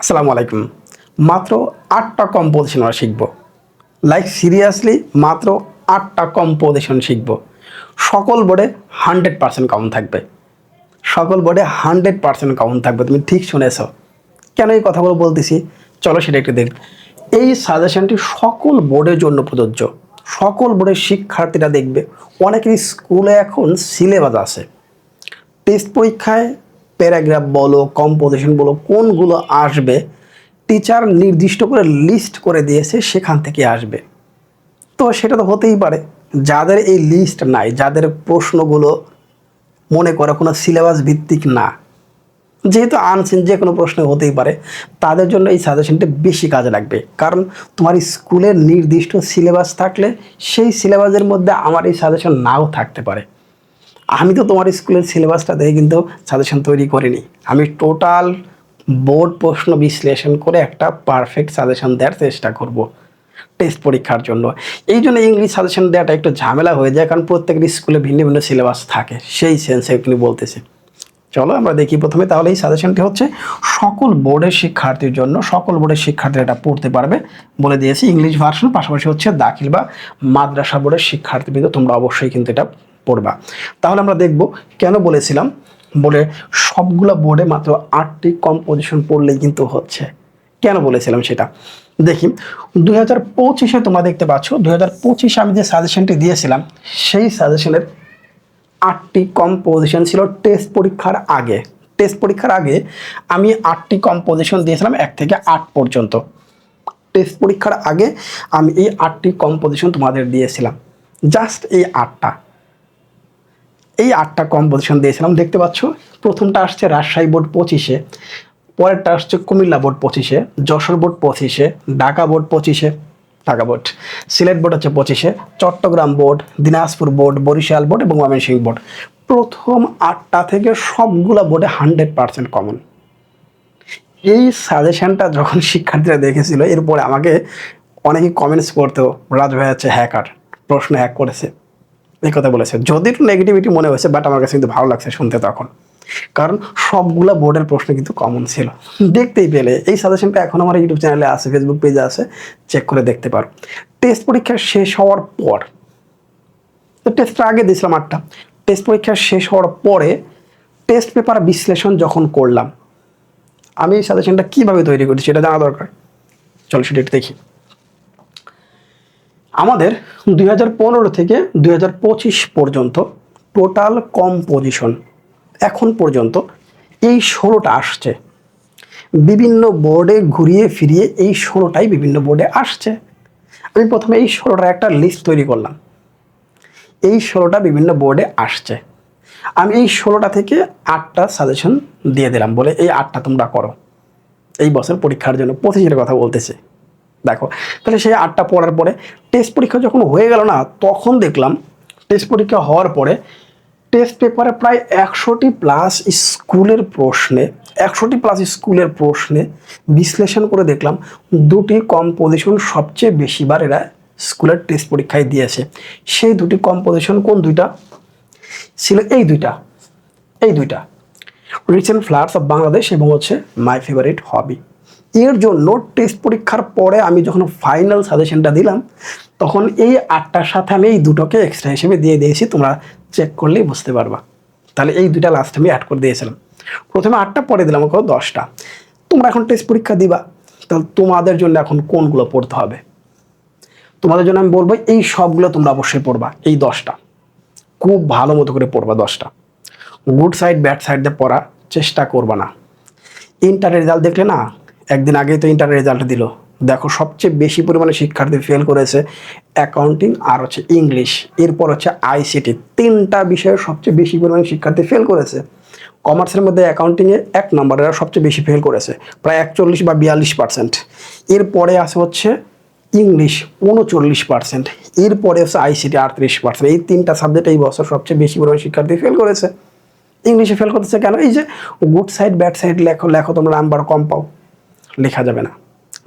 আসসালামু আলাইকুম। মাত্র আটটা কম্পোজিশন আমরা শিখব। লাইক সিরিয়াসলি মাত্র আটটা কম্পোজিশন শিখব। সকল বোর্ডে হান্ড্রেড পার্সেন্ট কাউন্ট থাকবে। সকল বোর্ডে হান্ড্রেড পার্সেন্ট কাউন্ট থাকবে, তুমি ঠিক শুনেছ। কেন এই কথাগুলো বলতেছি? চলো সেটা একটু দেখ। এই সাজেশনটি সকল বোর্ডের জন্য প্রযোজ্য। সকল বোর্ডের শিক্ষার্থীরা দেখবে। অনেকের স্কুলে এখন সিলেবাস আছে। টেস্ট পরীক্ষায় প্যারাগ্রাফ বলো কম্পোজিশন বলো, কোনগুলো আসবে টিচার নির্দিষ্ট করে লিস্ট করে দিয়েছে, সেখান থেকে আসবে। তো সেটা তো হতেই পারে। যাদের এই লিস্ট নাই, যাদের প্রশ্নগুলো মনে করে কোনো সিলেবাস ভিত্তিক না, যেহেতু আনসেন যে কোনো প্রশ্ন হতেই পারে, তাদের জন্য এই সাজেশনটা বেশি কাজে লাগবে। কারণ তোমার স্কুলের নির্দিষ্ট সিলেবাস থাকলে, সেই সিলেবাসের মধ্যে আমার এই সাজেশন নাও থাকতে পারে। আমি তো তোমার স্কুলের সিলেবাসটা দেখে কিন্তু সাজেশন তৈরি করিনি। আমি টোটাল বোর্ড প্রশ্ন বিশ্লেষণ করে একটা পারফেক্ট সাজেশন দেওয়ার চেষ্টা করব টেস্ট পরীক্ষার জন্য। এই জন্য ইংলিশ সাজেশন দেওয়াটা একটু ঝামেলা হয়ে যায়, কারণ প্রত্যেকের স্কুলে ভিন্ন ভিন্ন সিলেবাস থাকে, সেই সেন্সে তিনি বলতেছে। চলো আমরা দেখি প্রথমে, তাহলে এই সাজেশনটি হচ্ছে, সকল বোর্ডের শিক্ষার্থীর জন্য সকল বোর্ডের শিক্ষার্থীরা এটা পড়তে পারবে বলে দিয়েছি ইংলিশ ভার্সন পাশাপাশি হচ্ছে দাখিল বা মাদ্রাসা বোর্ডের শিক্ষার্থী কিন্তু তোমরা অবশ্যই কিন্তু এটা পড়বা। তাহলে আমরা দেখব কেন বলেছিলাম বলে সবগুলো বোর্ডে মাত্র আটটি কম্পোজিশন পড়লেই কিন্তু হচ্ছে। কেন বলেছিলাম সেটা? দেখি, দুই হাজার পঁচিশে তোমরা দেখতে পাচ্ছ, দুই হাজার পঁচিশে আমি যে সাজেশনটি দিয়েছিলাম, সেই সাজেশনের আটটি কম্পোজিশন ছিল টেস্ট পরীক্ষার আগে। টেস্ট পরীক্ষার আগে আমি আটটি কম্পোজিশন দিয়েছিলাম এক থেকে আট পর্যন্ত। টেস্ট পরীক্ষার আগে আমি এই আটটি কম্পোজিশন তোমাদের দিয়েছিলাম। জাস্ট এই আটটা। এই আটটা কম্পোজিশন দিয়েছিলাম। দেখতে পাচ্ছ, প্রথমটা আসছে রাজশাহী বোর্ড পঁচিশে, পরেরটা আসছে কুমিল্লা বোর্ড পঁচিশে, যশোর বোর্ড পঁচিশে, ঢাকা বোর্ড পঁচিশে, ঢাকা বোর্ড, সিলেট বোর্ড হচ্ছে পঁচিশে, Chattogram board, Dinajpur board, Barishal board এবং ময়মনসিংহ বোর্ড। প্রথম আটটা থেকে সবগুলো বোর্ডে হান্ড্রেড পার্সেন্ট কমন এই সাজেশনটা যখন শিক্ষার্থীরা দেখেছিল, এরপরে আমাকে অনেকে কমেন্টস করতো, রাজ ভাই হচ্ছে হ্যাকার প্রশ্ন হ্যাক করেছে। এই কথা বলেছে। যদি একটু নেগেটিভিটি মনে হয়েছে বাট আমার কাছে কিন্তু ভালো লাগছে শুনতে তখন। কারণ সবগুলা বোর্ডের প্রশ্ন কিন্তু কমন ছিল। দেখতেই পেলে। এই সাজেশনটা এখন আমার ইউটিউব চ্যানেলে আছে ফেসবুক পেজে আছে চেক করে দেখতে পারো। টেস্ট পরীক্ষা শেষ হওয়ার পর, তো টেস্টটা আগে দিয়েছিলাম আটটা। টেস্ট পরীক্ষা শেষ হওয়ার পরে টেস্ট পেপার বিশ্লেষণ যখন করলাম, আমি এই সাজেশনটা কীভাবে তৈরি করি সেটা জানা দরকার। চলো সেটা একটু দেখি। আমাদের দুই হাজার পনেরো থেকে দুই হাজার পঁচিশ পর্যন্ত টোটাল কম্পোজিশন এখন পর্যন্ত এই ষোলোটা আসছে। বিভিন্ন বোর্ডে ঘুরিয়ে ফিরিয়ে এই ষোলোটাই বিভিন্ন বোর্ডে আসছে। আমি প্রথমে এই ষোলোটার একটা লিস্ট তৈরি করলাম। এই ষোলোটা বিভিন্ন বোর্ডে আসছে। আমি এই ষোলোটা থেকে আটটা সাজেশন দিয়ে দিলাম বলে এই আটটা তোমরা করো। এই বছর পরীক্ষার জন্য পঁচিশের কথা বলতেছে। দেখো, তাহলে সেই আটটা পড়ার পরে টেস্ট পরীক্ষা যখন হয়ে গেল না, তখন দেখলাম টেস্ট পরীক্ষা হওয়ার পরে টেস্ট পেপারে প্রায় একশোটি প্লাস স্কুলের প্রশ্নে, একশোটি প্লাস স্কুলের প্রশ্নে বিশ্লেষণ করে দেখলাম দুটি কম্পোজিশন সবচেয়ে বেশিবার এরা স্কুলের টেস্ট পরীক্ষায় দিয়েছে। সেই দুটি কম্পোজিশন কোন দুইটা? ছিল এই দুইটা এই দুইটা। রিসেন্ট ফ্লাওয়ার্স অফ বাংলাদেশ এবং হচ্ছে মাই ফেভারিট হবি এর জন্য টেস্ট পরীক্ষার পরে আমি যখন ফাইনাল সাজেশনটা দিলাম, তখন এই আটটার সাথে আমি এই দুটোকে এক্সট্রা হিসেবে দিয়ে দিয়েছি, তোমরা চেক করলেই বুঝতে পারবা। তাহলে এই দুটা লাস্ট আমি অ্যাড করে দিয়েছিলাম। প্রথমে আটটা, পরে দিলাম ওকে দশটা। তোমরা এখন টেস্ট পরীক্ষা দিবা, তাহলে তোমাদের জন্য এখন কোনগুলো পড়তে হবে? তোমাদের জন্য আমি বলব, এই সবগুলো তোমরা অবশ্যই পড়বা, এই দশটা। খুব ভালো মতো করে পড়বা দশটা। গুড সাইড ব্যাড সাইড দিয়ে পড়ার চেষ্টা করবা না। ইন্টারের রেজাল্ট দেখলে না একদিন আগেই তো ইন্টারের রেজাল্ট দিল। দেখো, সবচেয়ে বেশি পরিমাণে শিক্ষার্থী ফেল করেছে অ্যাকাউন্টিং আর হচ্ছে ইংলিশ এরপর হচ্ছে আইসিটি তিনটা বিষয়ে সবচেয়ে বেশি পরিমাণে শিক্ষার্থী ফেল করেছে। কমার্সের মধ্যে অ্যাকাউন্টিংয়ে এক নম্বর সবচেয়ে বেশি ফেল করেছে, প্রায় একচল্লিশ বা বিয়াল্লিশ পার্সেন্ট এরপরে আছে হচ্ছে ইংলিশ উনচল্লিশ পার্সেন্ট এরপরে হচ্ছে আইসিটি আটত্রিশ পার্সেন্ট এই তিনটা সাবজেক্ট এই বছর সবচেয়ে বেশি পরিমাণে শিক্ষার্থী ফেল করেছে। ইংলিশে ফেল করতেছে কেন? এই যে গুড সাইড ব্যাড সাইড লেখো লেখো তোমরা নাম্বার কম পাও। লেখা যাবে না।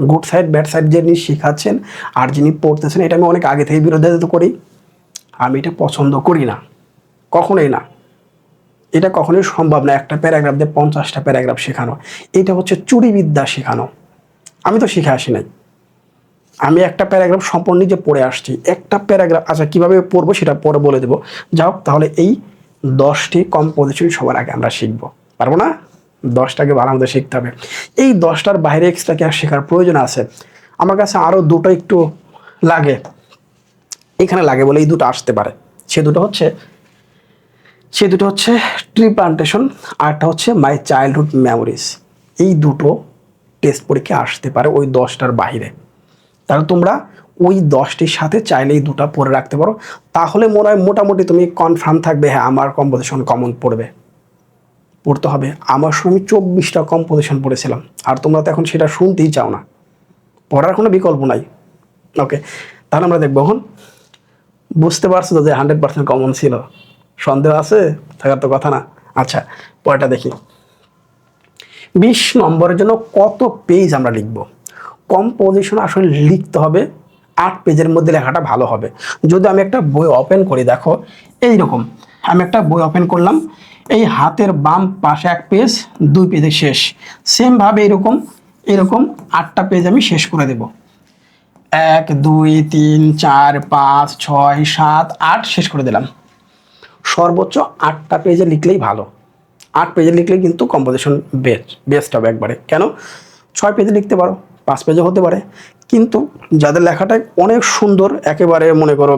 গুড সাইড ব্যাড সাইড যিনি শেখাচ্ছেন আর যিনি পড়তেছেন, এটা আমি অনেক আগে থেকে বিরোধিতা করি। আমি এটা পছন্দ করি না। কখনোই না। এটা কখনোই সম্ভব না একটা প্যারাগ্রাফ দিয়ে পঞ্চাশটা প্যারাগ্রাফ শেখানো। এটা হচ্ছে চুরিবিদ্যা শেখানো। আমি তো শিখে আসি নাই। আমি একটা প্যারাগ্রাফ সম্পূর্ণ নিজে পড়ে আসছি। একটা প্যারাগ্রাফ আচ্ছা কীভাবে পড়ব সেটা পরে বলে দেবো। যাই হোক, তাহলে এই দশটি কম্পোজিশন সবার আগে আমরা শিখব। পারব না? দশটাকে ভালো আমাদের শিখতে হবে। এই দশটার বাইরে এক্সট্রা কি আর শেখার প্রয়োজন আছে? আমার কাছে আরও দুটো একটু লাগে। এখানে লাগে বলে এই দুটো আসতে পারে। সে দুটো হচ্ছে, সে দুটো হচ্ছে ট্রি প্লান্টেশন আরটা হচ্ছে মাই চাইল্ডহুড মেমোরিজ এই দুটো টেস্ট পরীক্ষা আসতে পারে ওই দশটার বাইরে। তাহলে তোমরা ওই দশটির সাথে চাইলে এই দুটা পরে রাখতে পারো। তাহলে মনে হয় মোটামুটি তুমি কনফার্ম থাকবে হ্যাঁ আমার কম্পোজিশন কমন পড়বে। পড়তে হবে। আমার সময় আমি চব্বিশটা কম্পোজিশন পড়েছিলাম। আর তোমরা তো এখন সেটা শুনতেই চাও না। পড়ার কোনো বিকল্প নাই। ওকে তাহলে আমরা দেখব এখন। বুঝতে পারছ তো যে হান্ড্রেড পার্সেন্ট কমন ছিল? সন্দেহ আছে? থাকার তো কথা না। আচ্ছা পরেরটা দেখি। বিশ নম্বরের জন্য কত পেজ আমরা লিখব? কম্পোজিশন আসলে লিখতে হবে। আট পেজের মধ্যে লেখাটা ভালো হবে। যদি আমি একটা বই ওপেন করি, দেখো এই রকম আমি একটা বই ওপেন করলাম। এই হাতের বাম পাশে এক পেজ দুই পেজে শেষ। সেমভাবে এরকম এরকম আটটা পেজ আমি শেষ করে দেব। এক, দুই, তিন, চার, পাঁচ, ছয়, সাত, আট শেষ করে দিলাম। সর্বোচ্চ আটটা পেজে লিখলেই ভালো। আট পেজে লিখলে কিন্তু কম্পোজিশন বেস্ট বেস্ট হবে একবারে। কেন? ছয় পেজে লিখতে পারো, পাঁচ পেজে হতে পারে। কিন্তু যাদের লেখাটা অনেক সুন্দর, একেবারে মনে করো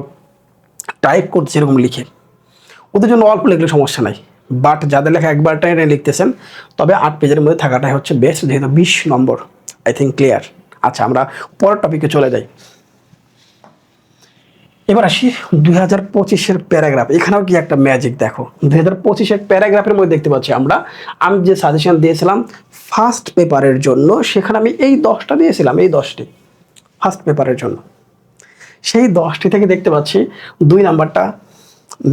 টাইপ করছে এরকম লিখে, ওদের জন্য অল্প লিখলে সমস্যা নাই। বাট যাদের লেখা একবার টাইমে লিখতেছেন, তবে আট পেজের মধ্যে থাকাটাই হচ্ছে বেস্ট যেহেতু বিশ নম্বর আই থিঙ্ক ক্লিয়ার আচ্ছা আমরা পরের টপিকে চলে যাই। এবার আসি দুই হাজার পঁচিশের প্যারাগ্রাফ এখানেও কি একটা ম্যাজিক দেখো? দুই হাজার পঁচিশের প্যারাগ্রাফের মধ্যে দেখতে পাচ্ছি আমরা, আমি যে সাজেশন দিয়েছিলাম ফার্স্ট পেপারের জন্য, সেখানে আমি এই দশটা দিয়েছিলাম, এই দশটি ফার্স্ট পেপারের জন্য। সেই দশটি থেকে দেখতে পাচ্ছি দুই নাম্বারটা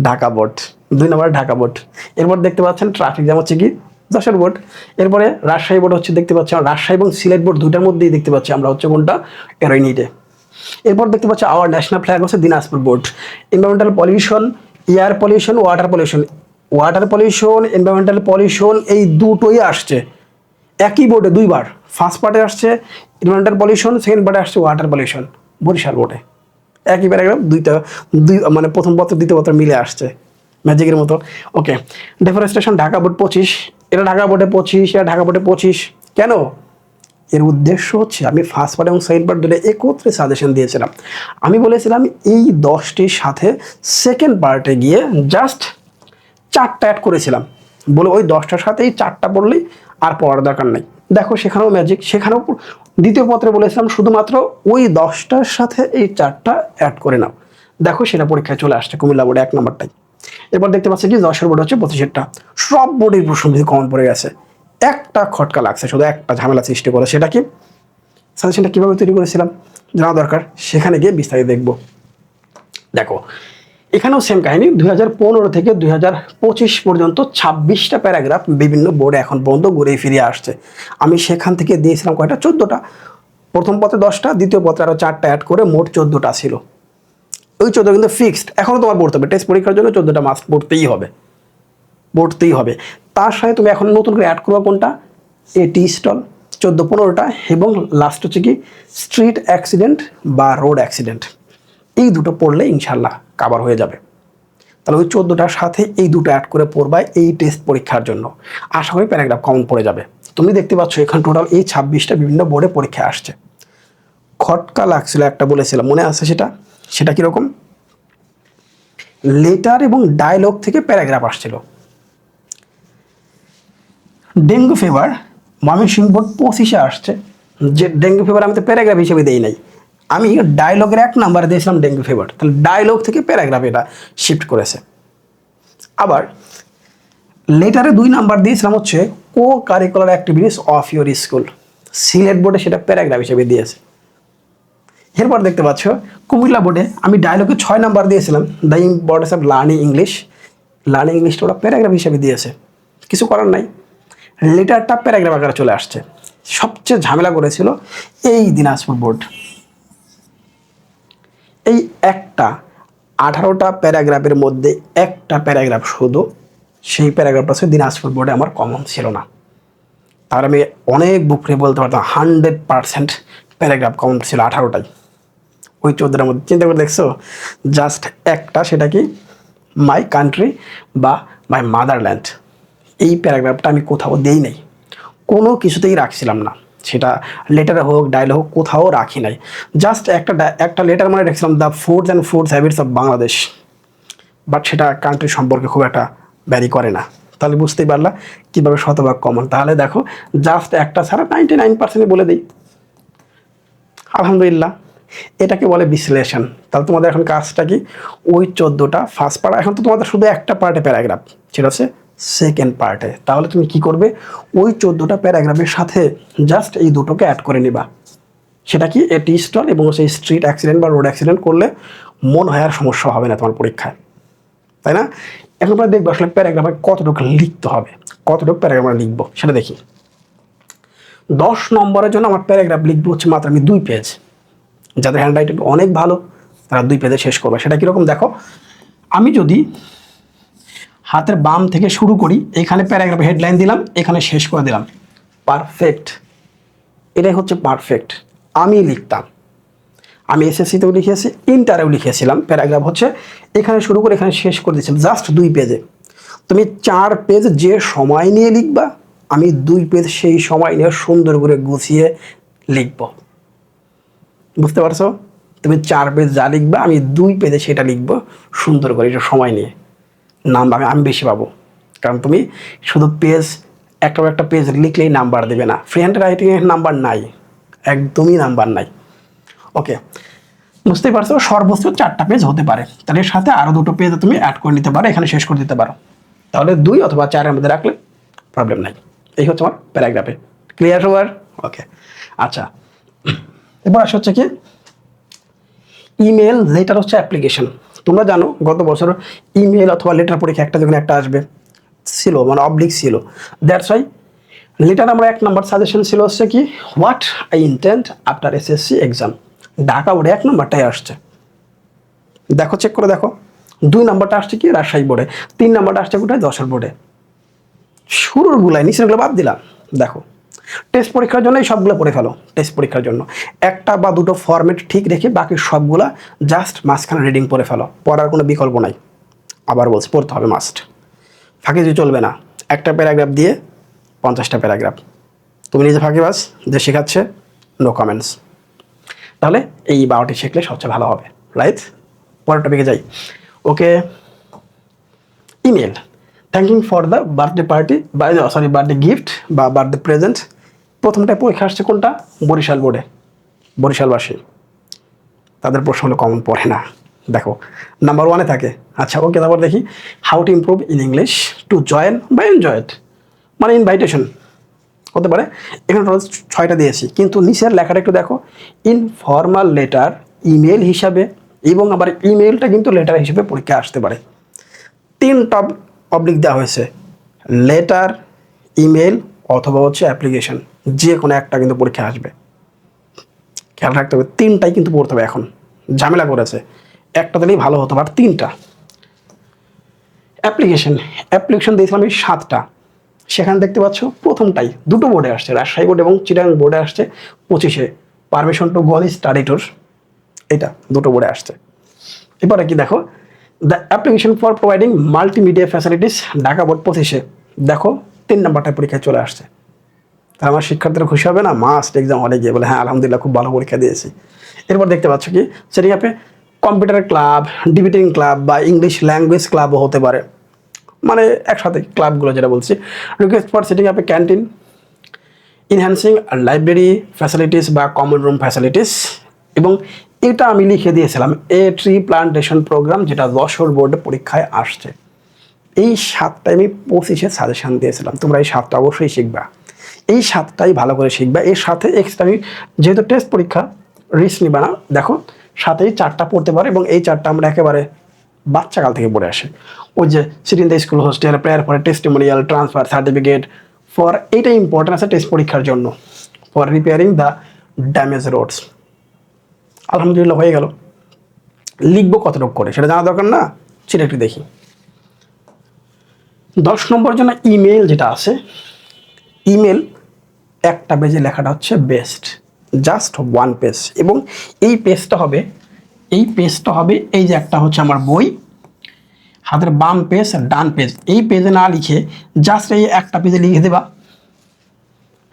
ঢাকা বোর্ড দুই নাম্বার ঢাকা বোর্ড। এরপর দেখতে পাচ্ছেন ট্রাফিক জ্যাম হচ্ছে কি? যশোর বোর্ড। এরপরে রাজশাহী বোর্ড হচ্ছে দেখতে পাচ্ছি আমরা রাজশাহী এবং সিলেট বোর্ড দুটার মধ্যেই দেখতে পাচ্ছি আমরা হচ্ছে কোনটা? এরোইনিটে এরপর দেখতে পাচ্ছি আওয়ার ন্যাশনাল ফ্ল্যাগ হচ্ছে Dinajpur board. Environmental pollution air pollution water pollution water pollution environmental pollution এই দুটোই আসছে। একই বোর্ডে দুইবার। ফার্স্ট পার্টে আসছে এনভায়রনমেন্টাল পলিউশন সেকেন্ড পার্টে আসছে ওয়াটার পলিউশন বরিশাল বোর্ডে। একই প্যারাগ্রাফ দুইটা দুই মানে প্রথম পত্র, দ্বিতীয় পত্র মিলে আসছে। ম্যাজিকের মতো। ওকে ডেফরেস্টেশন ঢাকা বোর্ড পঁচিশ। এটা ঢাকা বোর্ডে পঁচিশ, এটা ঢাকা বোর্ডে পঁচিশ। কেন? এর উদ্দেশ্য হচ্ছে, আমি ফার্স্ট পার্ট এবং সেকেন্ড পার্ট দুটো একত্রে সাজেশন দিয়েছিলাম। আমি বলেছিলাম এই দশটির সাথে সেকেন্ড পার্টে গিয়ে জাস্ট চারটা অ্যাড করেছিলাম। বলে ওই দশটার সাথে এই চারটা পড়লেই আর পড়ার দরকার নেই। দেখো, সেখানেও ম্যাজিক সেখানেও দ্বিতীয় পত্রে বলেছিলাম শুধুমাত্র ওই দশটার সাথে এই চারটা অ্যাড করে নাও। দেখো, সেটা পরীক্ষায় চলে আসছে কুমিল্লা বোর্ডে এক নম্বরটাই। এরপর দেখতে পাচ্ছি কি দশের বোর্ড হচ্ছে পঁচিশেরটা। সব বোর্ডের প্রশ্ন যদি কমন পড়ে গেছে। একটা খটকা লাগছে, শুধু একটা ঝামেলা সৃষ্টি করে। সেটা কি? সাজেশনটা কীভাবে তৈরি করেছিলাম? জানা দরকার, সেখানে গিয়ে বিস্তারিত দেখব। দেখো, এখানেও সেম কাহিনী। দুই হাজার পনেরো থেকে দুই হাজার পঁচিশ পর্যন্ত ছাব্বিশটা প্যারাগ্রাফ বিভিন্ন বোর্ডে এখন পর্যন্ত ঘুরে ফিরে আসছে। আমি সেখান থেকে দিয়েছিলাম কয়টা? চোদ্দোটা। প্রথম পথে দশটা, দ্বিতীয় পথে আরও চারটা অ্যাড করে মোট চোদ্দোটা ছিল। ওই চোদ্দ কিন্তু ফিক্সড এখনও তোমার পড়তে হবে। টেস্ট পরীক্ষার জন্য চোদ্দোটা মাস্ক পড়তেই হবে। পড়তেই হবে। তার সাথে তুমি এখন নতুন করে অ্যাড করব কোনটা? এটি স্টল চোদ্দ পনেরোটা এবং লাস্ট হচ্ছে কি স্ট্রিট অ্যাক্সিডেন্ট বা রোড অ্যাক্সিডেন্ট এই দুটো পড়লে ইনশাল্লাহ কাবার হয়ে যাবে। তাহলে ওই চোদ্দোটার সাথে এই দুটো অ্যাড করে পড়বা এই টেস্ট পরীক্ষার জন্য। আশা করি প্যারাগ্রাফ কমন পড়ে যাবে। তুমি দেখতে পাচ্ছ এখানে টোটাল এই ছাব্বিশটা বিভিন্ন বোর্ডে পরীক্ষা আসছে। খটকা লাগছিল একটা বলেছিলাম। মনে আছে সেটা? সেটা কীরকম? লেটার এবং ডায়লগ থেকে প্যারাগ্রাফ আসছিল। ডেঙ্গু ফিভার ময়মনসিংহ বোর্ড পঁচিশে আসছে। যে ডেঙ্গু ফিভার আমি তো প্যারাগ্রাফ হিসেবে দেই নাই। আমি ডায়লগের এক নাম্বার দিয়েছিলাম ডেঙ্গু ফিভার তাহলে ডায়লগ থেকে প্যারাগ্রাফ এটা শিফট করেছে। আবার লেটারে দুই নাম্বার দিয়েছিলাম হচ্ছে co curricular activities of your school Sylhet বোর্ডে সেটা প্যারাগ্রাফ হিসেবে দিয়েছে। এরপর দেখতে পাচ্ছ, কুমিল্লা বোর্ডে আমি ডায়লগে ছয় নাম্বার দিয়েছিলাম the importance of learning English learning ইংলিশটা ওরা প্যারাগ্রাফ হিসেবে দিয়েছে। কিছু করার নাই। লেটারটা প্যারাগ্রাফ আকারে চলে আসছে। সবচেয়ে ঝামেলা করেছিল এই দিনাজপুর বোর্ড এই একটা আঠারোটা প্যারাগ্রাফের মধ্যে একটা প্যারাগ্রাফ শুধু, সেই প্যারাগ্রাফটা হচ্ছে দিনাজপুর বোর্ডে আমার কমন ছিল না। তাহলে আমি অনেক বুক নিয়ে বলতে পারতাম হান্ড্রেড পারসেন্ট প্যারাগ্রাফ কমন ছিল আঠারোটাই। ওই চোদ্দোটার মধ্যে। চিন্তা করে দেখছ? জাস্ট একটা সেটা কি? মাই কান্ট্রি বা মাই মাদারল্যান্ড এই প্যারাগ্রাফটা আমি কোথাও দেই নাই। কোনো কিছুতেই রাখছিলাম না। সেটা লেটারে হোক ডায়লগ হোক, কোথাও রাখি নাই। জাস্ট একটা একটা লেটার মানে রেখেছিলাম the foods and foods habits of Bangladesh but সেটা কান্ট্রি সম্পর্কে খুব একটা ব্যারি করে না। তাহলে বুঝতেই পারলা কীভাবে শতভাগ কমন তাহলে দেখো জাস্ট একটা ছাড়া নাইনটি নাইন পার্সেন্টই বলে দিই। আলহামদুলিল্লাহ, এটাকে বলে বিশ্লেষণ। তাহলে তোমাদের এখন কাজটা কি? ওই চোদ্দোটা ফার্স্ট পার্ট এখন তো তোমাদের শুধু একটা পার্টে প্যারাগ্রাফ সেটা হচ্ছে সেকেন্ড পার্টে তাহলে তুমি কি করবে? ওই চোদ্দোটা প্যারাগ্রাফের সাথে জাস্ট এই দুটোকে অ্যাড করে নিবা। সেটা কি? এটি স্টল এবং সেই স্ট্রিট অ্যাক্সিডেন্ট বা রোড অ্যাক্সিডেন্ট করলে মন হয় আর সমস্যা হবে না তোমার পরীক্ষায়। তাই না? এখন আমরা দেখব আসলে প্যারাগ্রাফে কতটুকু লিখতে হবে, কতটুকু প্যারাগ্রাফ লিখব, সেটা দেখি। দশ নম্বরের জন্য আমার প্যারাগ্রাফ লিখব হচ্ছে মাত্র আমি দুই পেজ। যাদের হ্যান্ড রাইটিং অনেক ভালো, তারা দুই পেজে শেষ করবে। সেটা কীরকম দেখো, আমি যদি হাতের বাম থেকে শুরু করি, এখানে প্যারাগ্রাফে হেডলাইন দিলাম, এখানে শেষ করে দিলাম। পারফেক্ট এটাই হচ্ছে পারফেক্ট আমি লিখতাম। আমি এসএসসিতেও লিখেছি ইন্টারেও লিখেছিলাম। প্যারাগ্রাফ হচ্ছে এখানে শুরু করে, এখানে শেষ করে দিয়েছিলাম জাস্ট দুই পেজে। তুমি চার পেজ যে সময় নিয়ে লিখবা আমি দুই পেজ সেই সময় নিয়ে সুন্দর করে গুছিয়ে লিখব। বুঝতে পারছ? তুমি চার পেজ যা লিখবে, আমি দুই পেজে সেটা লিখব সুন্দর করে এটা সময় নিয়ে। নাম্বার আমি বেশি পাবো। কারণ তুমি শুধু পেজ, একটা একটা পেজ লিখলেই নাম্বার দেবে না। ফ্রি হ্যান্ড রাইটিংয়ের নাম্বার নাই। একদমই নাম্বার নাই। ওকে বুঝতেই পারছ? সর্বোচ্চ চারটা পেজ হতে পারে। তাহলে সাথে আরও দুটো পেজ তুমি অ্যাড করে নিতে পারো, এখানে শেষ করে দিতে পারো। তাহলে দুই অথবা চারের মধ্যে রাখলে প্রবলেম নাই। এই হচ্ছে আমার প্যারাগ্রাফে। ক্লিয়ার সবার? ওকে আচ্ছা। এবার আসা হচ্ছে কি? ইমেল লেটার হচ্ছে অ্যাপ্লিকেশন তোমরা জানো, গত বছর ইমেল অথবা লেটার পরীক্ষা একটা যখন একটা আসবে, ছিল মানে অবলিক ছিল। দ্যাটস ওয়াই লেটার আমরা এক নাম্বার সাজেশন ছিল হচ্ছে কি what I intent after SSC exam Dhaka বোর্ডে এক নাম্বারটাই আসছে। দেখো চেক করে দেখো। দুই নাম্বারটা আসছে কি, রাজশাহী বোর্ডে। তিন নাম্বারটা আসছে কোথায়? যশোর বোর্ডে। শুরুর গুলাই নিচেরগুলো বাদ দিলাম। দেখো টেস্ট পরীক্ষার জন্য এই সবগুলো পড়ে ফেলো টেস্ট পরীক্ষার জন্য। একটা বা দুটো ফরম্যাট ঠিক রেখে বাকি সবগুলা জাস্ট মাঝখানে রিডিং পড়ে ফেলো, পড়ার কোনো বিকল্প নাই। আবার বলছি, পড়তে হবে মাস্ট ফাঁকি দিয়ে চলবে না। একটা প্যারাগ্রাফ দিয়ে পঞ্চাশটা প্যারাগ্রাফ তুমি নিজে ফাঁকিবাজ যে শেখাচ্ছে নো কমেন্টস তাহলে এই বারোটি শিখলে সবচেয়ে ভালো হবে রাইট পরের টপিকে যাই। Okay email thanking for the birthday party বা সরি বার্থডে গিফট বা বার্থডে প্রেজেন্ট প্রথমটায় পরীক্ষা আসছে কোনটা? বরিশাল বোর্ডে। বরিশালবাসী। তাদের প্রশ্নগুলো কমন পড়ে না। দেখো নাম্বার ওয়ানে থাকে। আচ্ছা ওকে তারপর দেখি। How to improve in English to join বা এনজয় ইট মানে ইনভাইটেশন হতে পারে। এখানে টোটাল ছয়টা দিয়েছি। কিন্তু নিচের লেখাটা একটু দেখো। ইনফর্মাল লেটার ইমেল হিসাবে এবং আবার ইমেলটা কিন্তু লেটার হিসেবে পরীক্ষা আসতে পারে। তিনটা অবলিক দেওয়া হয়েছে। লেটার ইমেল অথবা হচ্ছে অ্যাপ্লিকেশন যে কোনো একটা কিন্তু পরীক্ষা আসবে। খেয়াল রাখতে হবে, তিনটাই কিন্তু পড়তে হবে এখন। ঝামেলা করেছে। একটা দিলেই ভালো হতো বাট তিনটা। অ্যাপ্লিকেশন অ্যাপ্লিকেশন দিয়েছিলাম আমি সাতটা। সেখানে দেখতে পাচ্ছ প্রথমটাই দুটো বোর্ডে আসছে, রাজশাহী বোর্ড এবং চিটাগাং বোর্ডে আসছে পঁচিশে। Permission to go study tour এটা দুটো বোর্ডে আসছে। এবারে কি দেখো the application for providing multimedia facilities Dhaka board পঁচিশে। দেখো, তিন নাম্বারটা পরীক্ষায় চলে আসছে। তা আমার শিক্ষার্থীরা খুশি হবে না? মাস্ট এক্সাম হলে গিয়ে বলে হ্যাঁ আলহামদুলিল্লাহ, খুব ভালো পরীক্ষা দিয়েছি। এরপর দেখতে পাচ্ছ কি? Setting up computer club debating club বা ইংলিশ ল্যাঙ্গুয়েজ ক্লাবও হতে পারে। মানে একসাথে ক্লাবগুলো যেটা বলছি। Request for setting up canteen enhancing library facilities বা কমন রুম ফ্যাসিলিটিস এবং এটা আমি লিখে দিয়েছিলাম এ ট্রি প্লান্টেশন প্রোগ্রাম যেটা যশোর বোর্ডে পরীক্ষায় আসছে। এই সাতটাই আমি পঁচিশে সাজেশান দিয়েছিলাম। তোমরা এই সাতটা অবশ্যই শিখবা। এই সাতটাই ভালো করে শিখবা। এর সাথে এক্সট্রা আমি যেহেতু টেস্ট পরীক্ষা রিস্ক নিবা না। দেখো, সাথেই চারটা পড়তে পারে এবং এই চারটা আমরা একেবারে বাচ্চাকাল থেকে পড়ে আসে। ওই যে sitting the school hostel prayer for testimonial transfer certificate for এইটা ইম্পর্টেন্ট আছে টেস্ট পরীক্ষার জন্য। For repairing the damage roads আলহামদুলিল্লাহ হয়ে গেল। লিখব কতটুকু করে, সেটা জানা দরকার না সেটা একটু দেখি। দশ নম্বর জন্য ইমেল যেটা আছে ইমেল একটা পেজে লেখাটা হচ্ছে বেস্ট জাস্ট ওয়ান পেজ এবং এই পেজটা হবে, এই পেজটা হবে, এই যে একটা হচ্ছে আমার বই, হাতের বাম পেজ ডান পেজ এই পেজে না লিখে জাস্ট এই একটা পেজে লিখে দেবা।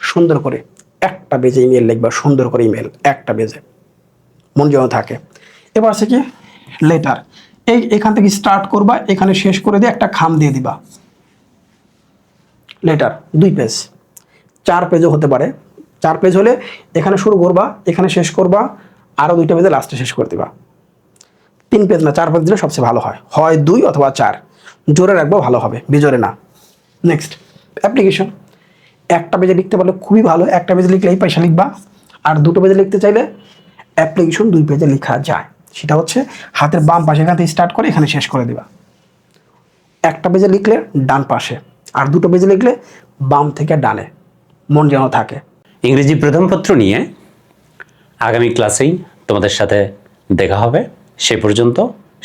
সুন্দর করে একটা পেজে ইমেল লিখবা, সুন্দর করে ইমেল একটা পেজে মন যেন থাকে। এবার আছে কি? লেটার এই এখান থেকে স্টার্ট করবা, এখানে শেষ করে দিয়ে একটা খাম দিয়ে দিবা। লেটার দুই পেজ চার পেজও হতে পারে। চার পেজ হলে এখানে শুরু করবা, এখানে শেষ করবা আরও দুইটা পেজে লাস্টে শেষ করে দিবা। তিন পেজ না, চার পেজ দিলে সবচেয়ে ভালো হয়। হয় দুই অথবা চার। জোরে রাখব, ভালো হবে। বিজোরে না। নেক্সট অ্যাপ্লিকেশন একটা পেজে লিখতে পারলে খুবই ভালো। একটা পেজে লিখলে এই পয়সা লিখবা। আর দুটো পেজে লিখতে চাইলে অ্যাপ্লিকেশন দুই পেজে লেখা যায়। সেটা হচ্ছে হাতের বাম পাশে এখান থেকে স্টার্ট করে এখানে শেষ করে দিবা। একটা পেজে লিখলে ডান পাশে, আর দুটো পেজে লিখলে বাম থেকে ডানে, মন যেন থাকে। ইংরেজি প্রথম পত্র নিয়ে আগামী ক্লাসেই তোমাদের সাথে দেখা হবে। সে পর্যন্ত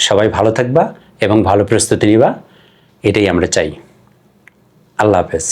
সবাই ভালো থাকবা এবং ভালো প্রস্তুতি নিবা, এটাই আমরা চাই। আল্লাহ হাফেজ।